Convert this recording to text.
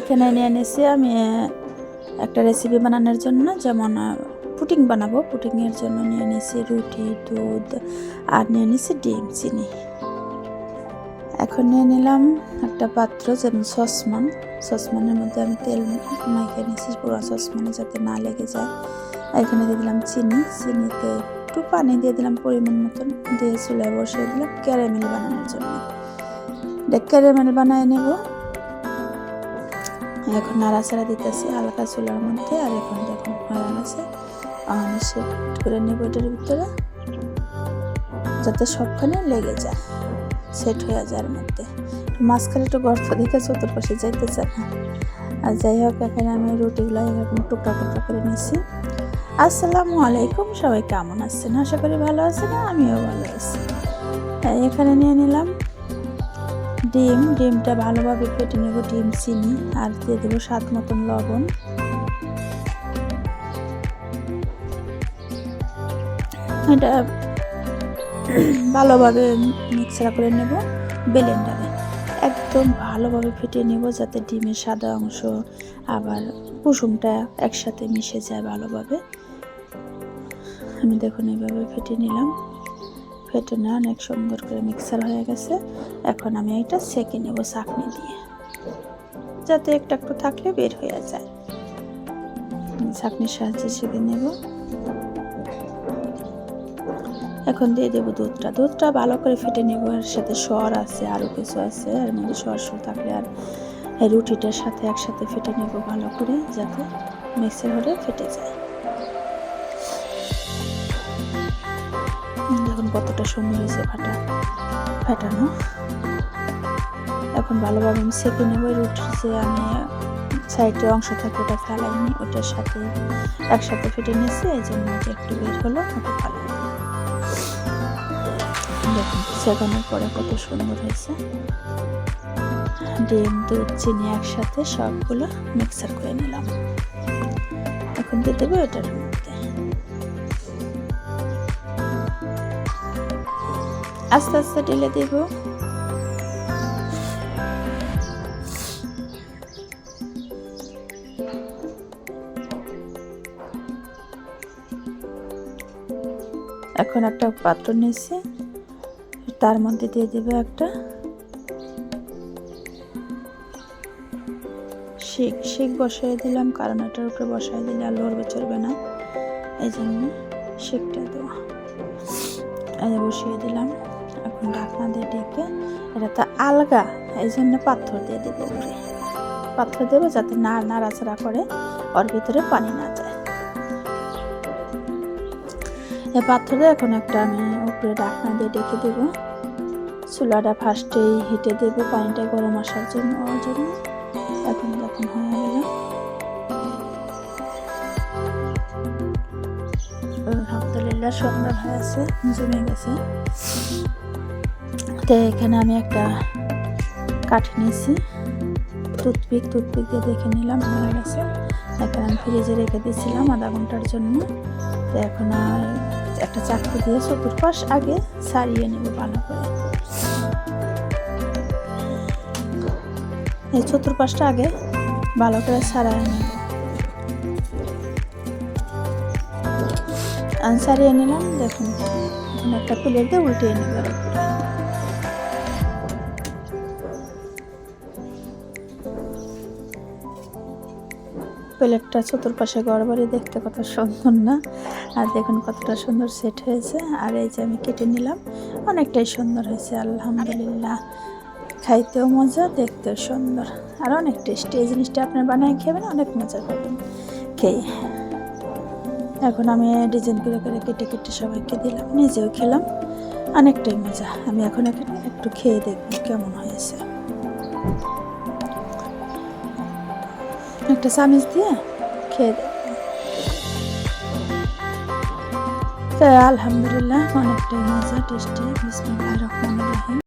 এখানে নিয়ে নিয়েছি আমি একটা রেসিপি বানানোর জন্য, যেমন পুটিং বানাবো। পুটিংয়ের জন্য নিয়ে নিয়েছি রুটি, দুধ, আর নিয়ে নিয়েছি ডিম, চিনি। এখন নিয়ে নিলাম একটা পাত্র যেমন সসমান। সসমানের মধ্যে আমি তেল মাইকে নিয়েছি, পুরো সসমানে যাতে না লেগে যায়। এখানে দিয়ে দিলাম চিনি। চিনিতে একটু পানি দিয়ে দিলাম পরিমাণ মতন। দিয়ে চুলায় বসিয়ে দিলাম ক্যারামেল বানানোর জন্য। এটা ক্যারামেল বানিয়ে নেব। এখন নাড়াচাড়া দিতেছি হালকা চুলার মধ্যে আর এখন দেখুন হয়ে গেছে আমি সেট করে নেব এটার ভিতরে যাতে সবখানে লেগে যায় সেট হয়ে যায় এর মধ্যে। মাঝখানে একটু গর্ত দিতে চতুর্পাশে যাইতেছে না। আর যাই হোক এখানে আমি রুটিগুলো এরকম টুকরা টুকরা করে নিয়েছি আসসালামু আলাইকুম সবাই কেমন আছেন? আশা করি ভালো আছেন আমিও ভালো আছি। হ্যাঁ, এখানে নিয়ে নিলাম ডিম, ডিমটা ভালোভাবে ফেটে নেব, ডিম, চিনি, আর দিয়ে দেবো স্বাদ মতন লবণ। এটা ভালোভাবে মিক্সার করে নেব ব্লেন্ডারে। একদম ভালোভাবে ফেটিয়ে নেব যাতে ডিমের সাদা অংশ আবার কুসুমটা একসাথে মিশে যায় ভালোভাবে। আমি দেখুন এইভাবে ফেটে নিলাম। ফেটে নেওয়া অনেক সুন্দর করে মিক্সার হয়ে গেছে। এখন আমি এটা সেকে নেব চাকনি দিয়ে, যাতে একটু একটু থাকলে বের হয়ে যায়। চাকনির সাহায্যে সেকে নেব। এখন দিয়ে দেবো দুধটা। দুধটা ভালো করে ফেটে নেব, এর সাথে সর আছে আরও কিছু আছে, এর মধ্যে সর সর থাকলে আর রুটিটার সাথে একসাথে ফেটে নেব ভালো করে, যাতে মিক্সার হলে ফেটে যায়। দেখুন কতটা সুন্দর হয়েছে ফাটা, ফাটানো। এখন ভালোভাবে আমি সেঁকে নেব রুটির যে আমি সাইডে অংশ থাকে ওটা ফেলাইনি, ওটার সাথে একসাথে ফেটে নিয়েছে, এই জন্য যে একটু বের হলো, ওটা ফেলাই দেখুন সেখানোর পরে কত সুন্দর হয়েছে। ডিম, দুধ, চিনি একসাথে সবগুলো মিক্সার করে নিলাম। এখন দিয়ে দেবো এটার আস্তে আস্তে ঢেলে দেব। এখন একটা পাত্র নিয়েছি, তার মধ্যে দিয়ে দেবে একটা শিক শিক বসাই দিলাম, কারণ এটার উপরে বসাই দিলে আর লড়বে না। এই জন্য শিকটা দেওয়া। বসিয়ে দিলাম। এখন ঢাকনা দিয়ে ডেকে এটা তো আলগা এই জন্য পাথর দিয়ে দেবো উপরে। পাথর দেবো যাতে না নাড়াচাড়া করে ওর ভিতরে পানি না যায়। এই পাথরে এখন একটা আমি উপরে ঢাকনা দিয়ে ডেকে দেবো। চুলাটা ফার্স্টেই হিটে দেবো পানিটা গরম আসার জন্য, ওর জন্য। এখন যখন হয়ে গেল। আলহামদুলিল্লাহ সুন্দর হয়েছে জমে গেছে। তো এখানে আমি একটা কাঠ নিয়েছি। টুথপিক টুথপিক দিয়ে দেখে নিলাম হয়ে গেছে এখানে আমি ফ্রিজে রেখে দিয়েছিলাম আধা ঘণ্টার জন্য। তো এখন একটা চাকরি দিয়ে চতুর্পাশ আগে সারিয়ে নেব ভালো করে। এই চতুর্পাশটা আগে ভালো করে সারাই নেব। সারিয়ে নিলাম, দেখুন একটা প্লেট দিয়ে উল্টিয়ে নেব প্লেটটা চতুর্পাশে গড়বাড়ি দেখতে কত সুন্দর না? আর দেখুন কতটা সুন্দর সেট হয়েছে। আর এই যে আমি কেটে নিলাম, অনেকটাই সুন্দর হয়েছে, আলহামদুলিল্লাহ। খাইতেও মজা, দেখতেও সুন্দর। আর অনেক টেস্টি এই জিনিসটা আপনার বানায় খাবেন, অনেক মজা করবেন। খেয়ে। এখন আমি ডিজাইন করে করে কেটে কেটে সবাইকে দিলাম, নিজেও খেলাম, অনেকটাই মজা। আমি এখন একটু খেয়ে দেখব কেমন হয়েছে। একটা চামিচ দিয়ে খেয়ে আলহামদুলিল্লাহ অনেকটাই মজা টেস্টি। বিসমিল্লাহ রহমান